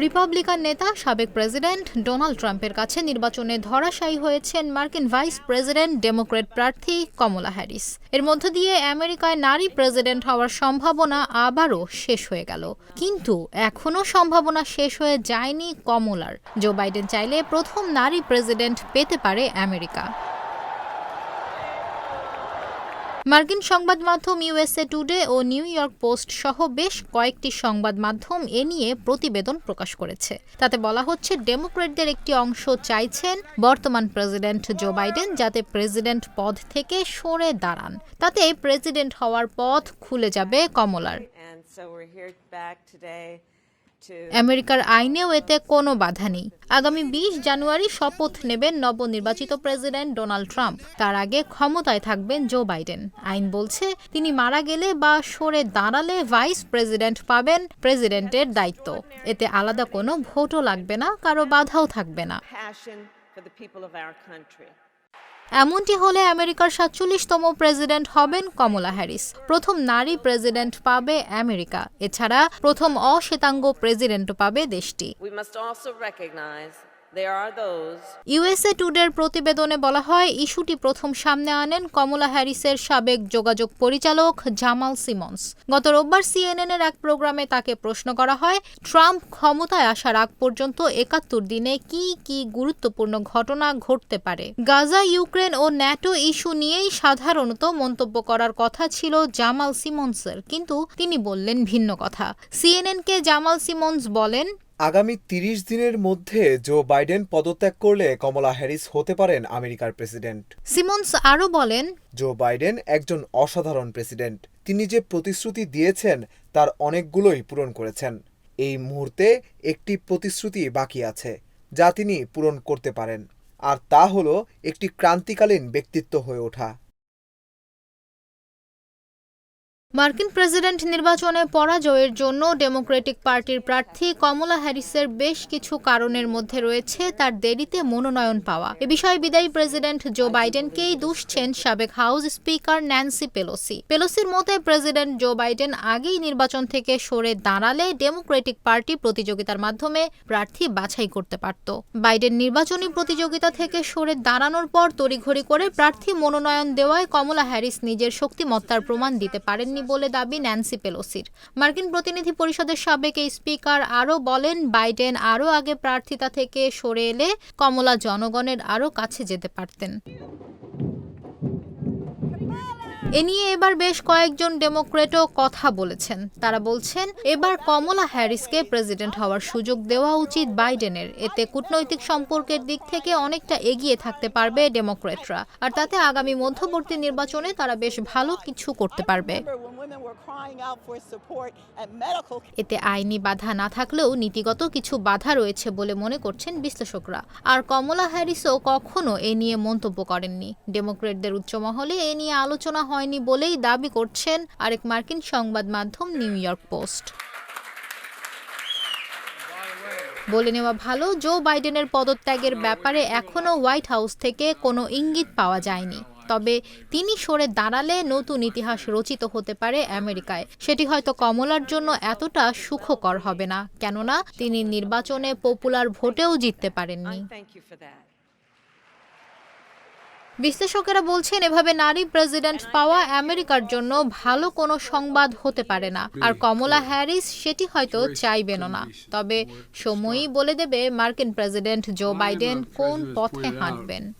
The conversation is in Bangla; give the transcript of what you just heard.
রিপাবলিকান নেতা, সাবেক প্রেসিডেন্ট ডোনাল্ড ট্রাম্পের কাছে নির্বাচনে ধরাশায়ী হয়েছেন মার্কিন ভাইস প্রেসিডেন্ট, ডেমোক্রেট প্রার্থী কমলা হ্যারিস। এর মধ্য দিয়ে আমেরিকায় নারী প্রেসিডেন্ট হওয়ার সম্ভাবনা আবারও শেষ হয়ে গেল। কিন্তু এখনও সম্ভাবনা শেষ হয়ে যায়নি কমলার। জো বাইডেন চাইলে প্রথম নারী প্রেসিডেন্ট পেতে পারে আমেরিকা। মার্কিন সংবাদ মাধ্যম ইউএসএ টুডে ও নিউ ইয়র্ক পোস্ট সহ বেশ কয়েকটি সংবাদ মাধ্যম এ নিয়ে প্রতিবেদন প্রকাশ করেছে। তাতে বলা হচ্ছে ডেমোক্রেটদের একটি অংশ চাইছেন বর্তমান প্রেসিডেন্ট জো বাইডেন যাতে প্রেসিডেন্ট পদ থেকে সরে দাঁড়ান। তাতে প্রেসিডেন্ট হওয়ার পথ খুলে যাবে কমলার। আমেরিকার আইনেও এতে কোনো বাধা নেই। আগামী বিশ জানুয়ারি শপথ নেবেন নবনির্বাচিত প্রেসিডেন্ট ডোনাল্ড ট্রাম্প। তার আগে ক্ষমতায় থাকবেন জো বাইডেন। আইন বলছে তিনি মারা গেলে বা সরে দাঁড়ালে ভাইস প্রেসিডেন্ট পাবেন প্রেসিডেন্টের দায়িত্ব। এতে আলাদা কোনো ভোটও লাগবে না কারও বাধাও থাকবে না। এমনটি হলে আমেরিকার সাতচল্লিশতম প্রেসিডেন্ট হবেন কমলা হ্যারিস। প্রথম নারী প্রেসিডেন্ট পাবে আমেরিকা। এছাড়া প্রথম অশ্বেতাঙ্গ প্রেসিডেন্ট পাবে দেশটি। ইউএসএ টুডের প্রতিবেদনে বলা হয়, ইস্যুটি প্রথম সামনে আনেন কমলা হ্যারিসের সাবেক যোগাযোগ পরিচালক জামাল সিমন্স। গত রোববার সিএনএন এর এক প্রোগ্রামে তাকে প্রশ্ন করা হয়, ট্রাম্প ক্ষমতায় আসার আগ পর্যন্ত একাত্তর দিনে কি কি গুরুত্বপূর্ণ ঘটনা ঘটতে পারে? গাজা, ইউক্রেন ও ন্যাটো ইস্যু নিয়েই সাধারণত মন্তব্য করার কথা ছিল জামাল সিমন্সের, কিন্তু তিনি বললেন ভিন্ন কথা। সিএনএনকে জামাল সিমন্স বলেন আগামী তিরিশ দিনের মধ্যে জো বাইডেন পদত্যাগ করলে কমলা হ্যারিস হতে পারেন আমেরিকার প্রেসিডেন্ট। সিমন্স আরও বলেন জো বাইডেন একজন অসাধারণ প্রেসিডেন্ট। তিনি যে প্রতিশ্রুতি দিয়েছেন তার অনেকগুলোই পূরণ করেছেন। এই মুহূর্তে একটি প্রতিশ্রুতি বাকি আছে যা তিনি পূরণ করতে পারেন। আর তা হলো একটি ক্রান্তিকালীন ব্যক্তিত্ব হয়ে ওঠা। মার্কিন প্রেসিডেন্ট নির্বাচনে পরাজয়ের জন্য ডেমোক্রেটিক পার্টির প্রার্থী কমলা হ্যারিসের বেশ কিছু কারণের মধ্যে রয়েছে তার দেরিতে মনোনয়ন পাওয়া। এ বিষয়ে বিদায়ী প্রেসিডেন্ট জো বাইডেনকেই দুষছেন সাবেক হাউস স্পিকার ন্যান্সি পেলোসি। পেলোসির মতে, প্রেসিডেন্ট জো বাইডেন আগেই নির্বাচন থেকে সরে দাঁড়ালে ডেমোক্রেটিক পার্টি প্রতিযোগিতার মাধ্যমে প্রার্থী বাছাই করতে পারত। বাইডেন নির্বাচনী প্রতিযোগিতা থেকে সরে দাঁড়ানোর পর তড়িঘড়ি করে প্রার্থী মনোনয়ন দেওয়ায় কমলা হ্যারিস নিজের শক্তিমত্তার প্রমাণ দিতে পারেননি বলে দাবি ন্যান্সি পেলোসির। মার্কিন প্রতিনিধি পরিষদের সাবেক এই স্পিকার আরও বলেন, বাইডেন আরও আগে প্রার্থিতা থেকে সরে এলে কমলা জনগণের আরও কাছে যেতে পারতেন। এ নিয়ে এবার বেশ কয়েকজন ডেমোক্রেটও কথা বলেছেন। তারা বলছেন, এবার কমলা হ্যারিসকে প্রেসিডেন্ট হওয়ার সুযোগ দেওয়া উচিত বাইডেনের। এতে কূটনৈতিক সম্পর্কের দিক থেকে অনেকটা এগিয়ে থাকতে পারবে ডেমোক্রেটরা। আর তাতে আগামী মধ্যবর্তী নির্বাচনে তারা বেশ ভালো কিছু করতে পারবে। এতে আইনি বাধা না থাকলেও নীতিগত কিছু বাধা রয়েছে বলে মনে করছেন বিশ্লেষকরা। আর কমলা হ্যারিসও কখনো এ নিয়ে মন্তব্য করেননি। ডেমোক্রেটদের উচ্চ মহলে এ নিয়ে আলোচনা হয়নি বলেই দাবি করছেন আরেক মার্কিন সংবাদ মাধ্যম নিউ ইয়র্ক পোস্ট। বলে নেওয়া ভালো, জো বাইডেনের পদত্যাগের ব্যাপারে এখনও হোয়াইট হাউস থেকে কোনো ইঙ্গিত পাওয়া যায়নি। তবে তিনি সরে দাঁড়ালে নতুন ইতিহাস রচিত হতে পারে আমেরিকায়। সেটি হয়তো কমলার জন্য এতটা সুখকর হবে না। কেননা, তিনি নির্বাচনে পপুলার ভোটেও জিততে পারেননি। বিশ্লেষকেরা বলছেন, এভাবে নারী প্রেসিডেন্ট পাওয়া আমেরিকার জন্য ভালো কোনো সংবাদ হতে পারে না। আর কমলা হ্যারিস সেটি হয়তো চাইবেনও না। তবে সময়ই বলে দেবে মার্কিন প্রেসিডেন্ট জো বাইডেন কোন পথে হাঁটবেন।